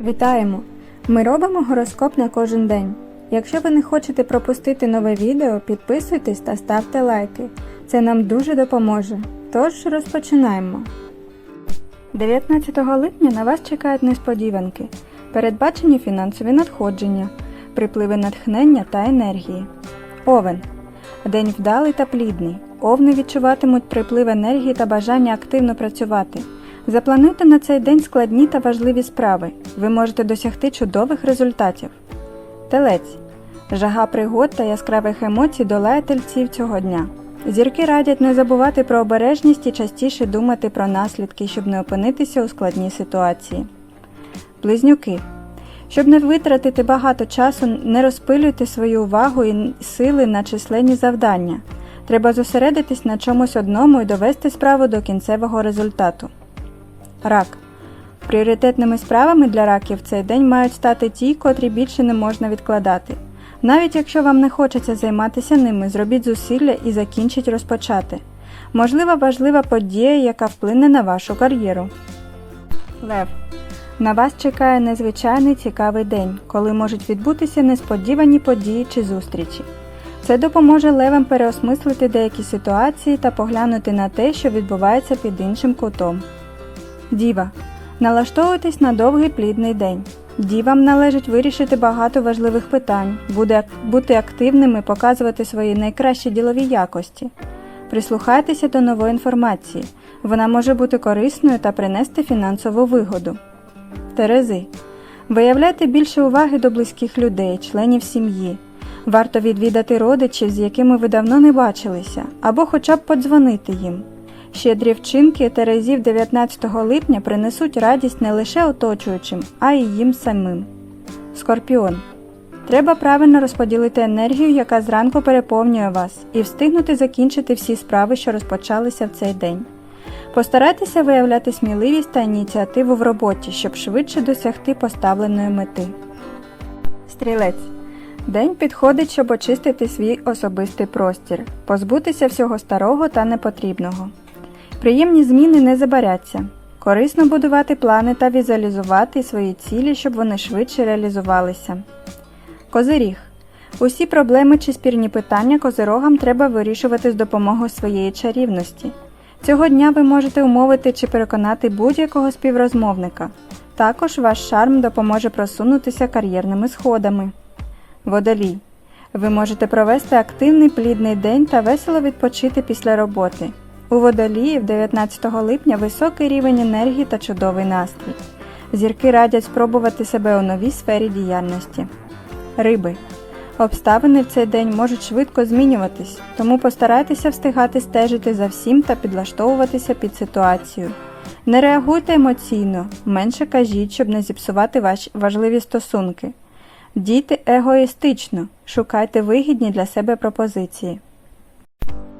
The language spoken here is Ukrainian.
Вітаємо! Ми робимо гороскоп на кожен день. Якщо ви не хочете пропустити нове відео, підписуйтесь та ставте лайки. Це нам дуже допоможе. Тож розпочинаємо. 19 липня на вас чекають несподіванки, передбачені фінансові надходження, припливи натхнення та енергії. Овен. День вдалий та плідний. Овни відчуватимуть приплив енергії та бажання активно працювати. Заплануйте на цей день складні та важливі справи. Ви можете досягти чудових результатів. Телець. Жага пригод та яскравих емоцій долає тельців цього дня. Зірки радять не забувати про обережність і частіше думати про наслідки, щоб не опинитися у складній ситуації. Близнюки. Щоб не витратити багато часу, не розпилюйте свою увагу і сили на численні завдання. Треба зосередитись на чомусь одному і довести справу до кінцевого результату. Рак. Пріоритетними справами для раків цей день мають стати ті, котрі більше не можна відкладати. Навіть якщо вам не хочеться займатися ними, зробіть зусилля і закінчіть розпочати. Можлива важлива подія, яка вплине на вашу кар'єру. Лев. На вас чекає незвичайний цікавий день, коли можуть відбутися несподівані події чи зустрічі. Це допоможе левам переосмислити деякі ситуації та поглянути на те, що відбувається під іншим кутом. Діва. Налаштовуйтесь на довгий плідний день. Дівам належить вирішити багато важливих питань, буде бути активними, показувати свої найкращі ділові якості. Прислухайтеся до нової інформації. Вона може бути корисною та принести фінансову вигоду. Терези. Виявляйте більше уваги до близьких людей, членів сім'ї. Варто відвідати родичів, з якими ви давно не бачилися, або хоча б подзвонити їм. Щедрі вчинки Терезів 19 липня принесуть радість не лише оточуючим, а й їм самим. Скорпіон. Треба правильно розподілити енергію, яка зранку переповнює вас, і встигнути закінчити всі справи, що розпочалися в цей день. Постарайтеся виявляти сміливість та ініціативу в роботі, щоб швидше досягти поставленої мети. Стрілець. День підходить, щоб очистити свій особистий простір, позбутися всього старого та непотрібного. Приємні зміни не забаряться. Корисно будувати плани та візуалізувати свої цілі, щоб вони швидше реалізувалися. Козиріг. Усі проблеми чи спірні питання козирогам треба вирішувати з допомогою своєї чарівності. Цього дня ви можете умовити чи переконати будь-якого співрозмовника. Також ваш шарм допоможе просунутися кар'єрними сходами. Водолій. Ви можете провести активний плідний день та весело відпочити після роботи. У водоліїв 19 липня високий рівень енергії та чудовий настрій. Зірки радять спробувати себе у новій сфері діяльності. Риби. Обставини в цей день можуть швидко змінюватись, тому постарайтеся встигати стежити за всім та підлаштовуватися під ситуацію. Не реагуйте емоційно, менше кажіть, щоб не зіпсувати ваші важливі стосунки. Дійте егоїстично, шукайте вигідні для себе пропозиції.